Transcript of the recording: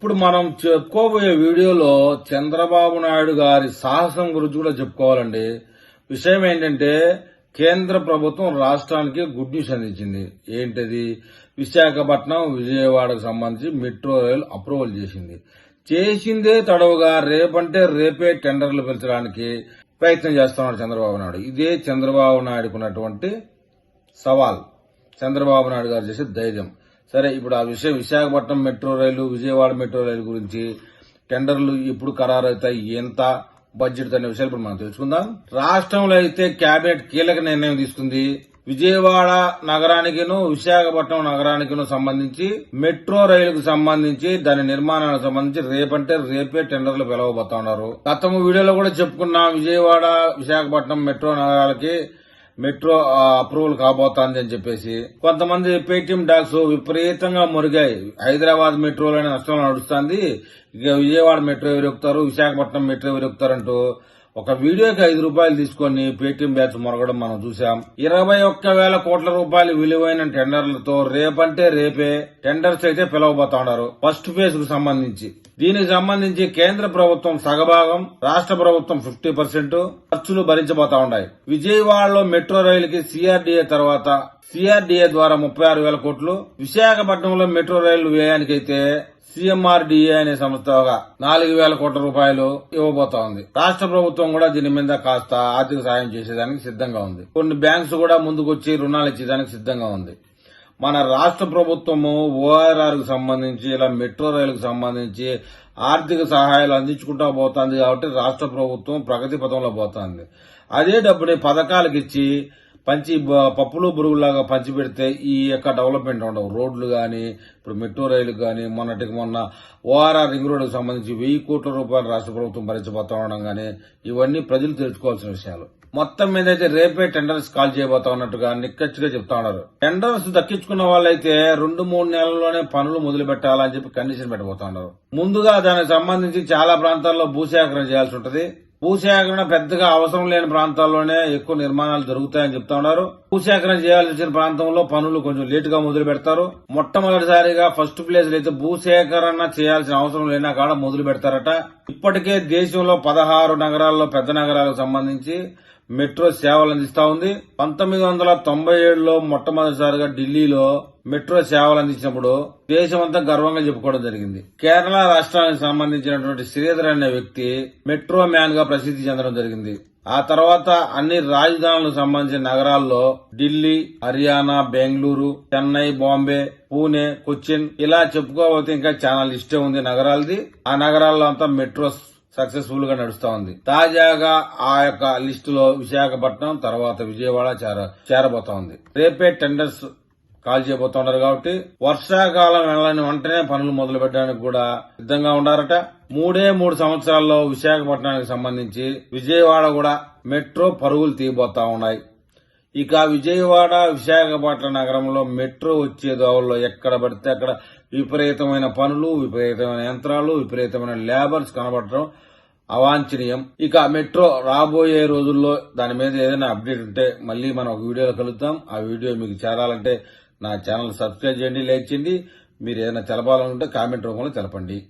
ఇప్పుడు మనం చెప్పుకోబోయే వీడియోలో చంద్రబాబు నాయుడు గారి సాహసం గురించి కూడా చెప్పుకోవాలండి. విషయం ఏంటంటే కేంద్ర ప్రభుత్వం రాష్ట్రానికి గుడ్ న్యూస్ అందించింది. ఏంటది? విశాఖపట్నం విజయవాడకు సంబంధించి మెట్రో రైలు అప్రూవల్ చేసింది. చేసిందే తడవుగా రేపంటే రేపే టెండర్లు పిలిచడానికి ప్రయత్నం చేస్తున్నాడు చంద్రబాబు నాయుడు. ఇదే చంద్రబాబు నాయుడుకున్నటువంటి సవాల్. చంద్రబాబు నాయుడు గారు చేసే ధైర్యం. సరే ఇప్పుడు ఆ విషయం Visakhapatnam metro rail Vijayawada metro rail గురించి టెండర్లు ఎప్పుడు ఖరారవుతాయి ఎంత బడ్జెట్ అనే విషయాలు ఇప్పుడు మనం తెలుసుకుందాం. రాష్ట్రంలో అయితే కేబినెట్ కీలక నిర్ణయం తీసుకుంది. విజయవాడ నగరానికిను విశాఖపట్నం నగరానికిను సంబంధించి మెట్రో రైలుకు సంబంధించి దాని నిర్మాణానికి సంబంధించి రేపంటే రేపే టెండర్లు పిలవబోతా ఉన్నారు గతము వీడియోలో కూడా చెప్పుకున్నాం విజయవాడ విశాఖపట్నం మెట్రో నగరాలకి మెట్రో అప్రూవల్ కాబోతోంది అని చెప్పేసి. కొంతమంది పేటీఎం డాక్స్ విపరీతంగా మురిగాయి. హైదరాబాద్ మెట్రోలోనే నష్టంలో నడుస్తుంది. ఇక విజయవాడ మెట్రో ఎవరెక్కుతారు విశాఖపట్నం మెట్రో ఎవరెక్కుతారంటూ ఒక వీడియోకి ఐదు రూపాయలు తీసుకొని పేటీఎం బ్యాచ్ మొరగడం మనం చూసాం ఇరవై ఒక్క వేల కోట్ల రూపాయలు విలువైన టెండర్లతో రేపంటే రేపే టెండర్స్ అయితే పిలవబోతా ఉన్నారు ఫస్ట్ ఫేజ్కు సంబంధించి. దీనికి సంబంధించి కేంద్ర ప్రభుత్వం సగభాగం రాష్ట్ర ప్రభుత్వం ఫిఫ్టీ పర్సెంట్ ఖర్చులు భరించబోతా ఉన్నాయి. విజయవాడలో మెట్రో రైలుకి సిఆర్డీఏ తర్వాత సిఆర్డీఏ ద్వారా ముప్పై ఆరు వేల కోట్లు విశాఖపట్నంలో మెట్రో రైలు వ్యయానికైతే సిఎంఆర్డీఏ అనే సంస్థ ఒక నాలుగు వేల కోట్ల రూపాయలు ఇవ్వబోతా ఉంది. రాష్ట్ర ప్రభుత్వం కూడా దీని మీద కాస్త ఆర్థిక సాయం చేసేదానికి సిద్ధంగా ఉంది. కొన్ని బ్యాంక్స్ కూడా ముందుకొచ్చి రుణాలు ఇచ్చేదానికి సిద్ధంగా ఉంది. మన రాష్ట్ర ప్రభుత్వము ఓఆర్ఆర్కు సంబంధించి ఇలా మెట్రో రైలుకు సంబంధించి ఆర్థిక సహాయాలు అందించుకుంటా పోతుంది కాబట్టి రాష్ట్ర ప్రభుత్వం ప్రగతి పథంలో పోతుంది. అదే డబ్బుని పథకాలకు ఇచ్చి పంచి పప్పులు బురుగులాగా పంచిపెడితే ఈ యొక్క డెవలప్మెంట్ ఉండవు. రోడ్లు కానీ ఇప్పుడు మెట్రో రైలు కానీ మొన్నటికి మొన్న ఓఆర్ఆర్ రింగ్ రోడ్కు సంబంధించి వెయ్యి కోట్ల రూపాయలు రాష్ట్ర ప్రభుత్వం భరించబోతా ఉండడం కానీ ఇవన్నీ ప్రజలు తెలుసుకోవాల్సిన విషయాలు. మొత్తం మీద అయితే రేపే టెండర్స్ కాల్ చేయబోతా ఉన్నట్టుగా నిక్కచ్చిగా చెప్తా ఉన్నారు. టెండర్స్ దక్కించుకున్న వాళ్ళైతే రెండు మూడు నెలల్లోనే పనులు మొదలు పెట్టాలని చెప్పి కండిషన్ పెట్టబోతా ఉన్నారు. ముందుగా దానికి సంబంధించి చాలా ప్రాంతాల్లో భూసేకరణ చేయాల్సి ఉంటది. భూసేకరణ పెద్దగా అవసరం లేని ప్రాంతాల్లోనే ఎక్కువ నిర్మాణాలు జరుగుతాయని చెప్తా ఉన్నారు. భూసేకరణ చేయాల్సిన ప్రాంతంలో పనులు కొంచెం లేట్గా మొదలు పెడతారు. మొట్టమొదటిసారిగా ఫస్ట్ ప్లేస్ అయితే భూసేకరణ చేయాల్సిన అవసరం లేనా కాడ మొదలు పెడతారట. ఇప్పటికే దేశంలో పదహారు నగరాల్లో పెద్ద నగరాలకు సంబంధించి మెట్రో సేవలు అందిస్తా ఉంది. పంతొమ్మిది వందల తొంభై ఏడులో మొట్టమొదటిసారిగా ఢిల్లీలో మెట్రో సేవలు అందించినప్పుడు దేశమంతా గర్వంగా చెప్పుకోవడం జరిగింది. కేరళ రాష్ట్రానికి సంబంధించినటువంటి శ్రీధర్ అనే వ్యక్తి మెట్రో మ్యాన్గా ప్రసిద్ధి చెందడం జరిగింది. ఆ తర్వాత అన్ని రాజధానులకు సంబంధించిన నగరాల్లో ఢిల్లీ హర్యానా బెంగళూరు చెన్నై బాంబే పూణే కొచ్చిన్ ఇలా చెప్పుకోకపోతే ఇంకా చాలా లిస్టే ఉంది నగరాలది. ఆ నగరాల్లో అంతా మెట్రో సక్సెస్ఫుల్గా నడుస్తా ఉంది. తాజాగా ఆ యొక్క లిస్టులో విశాఖపట్నం తర్వాత విజయవాడ చేర చేరబోతా ఉంది. రేపే టెండర్స్ కాల్ చేయబోతున్నారు కాబట్టి వర్షాకాలం వెళ్ళని వెంటనే పనులు మొదలు పెట్టడానికి కూడా సిద్ధంగా ఉండారట మూడే మూడు సంవత్సరాల్లో విశాఖపట్నానికి సంబంధించి విజయవాడ కూడా మెట్రో పరుగులు తీయబోతా ఉన్నాయి. ఇక విజయవాడ విశాఖపట్నం నగరంలో మెట్రో వచ్చే దోవల్లో ఎక్కడ పడితే అక్కడ విపరీతమైన పనులు విపరీతమైన యంత్రాలు విపరీతమైన లేబర్స్ కనబడటం అవాంఛనీయం. ఇక మెట్రో రాబోయే రోజుల్లో దాని మీద ఏదైనా అప్డేట్ ఉంటే మళ్ళీ మనం ఒక వీడియోలో కలుద్దాం. ఆ వీడియో మీకు చేరాలంటే నా ఛానల్ సబ్స్క్రైబ్ చేయండి లైక్ చేయండి. మీరు ఏదైనా తెలపాలనుకుంటే కామెంట్ రూపంలో తెలపండి.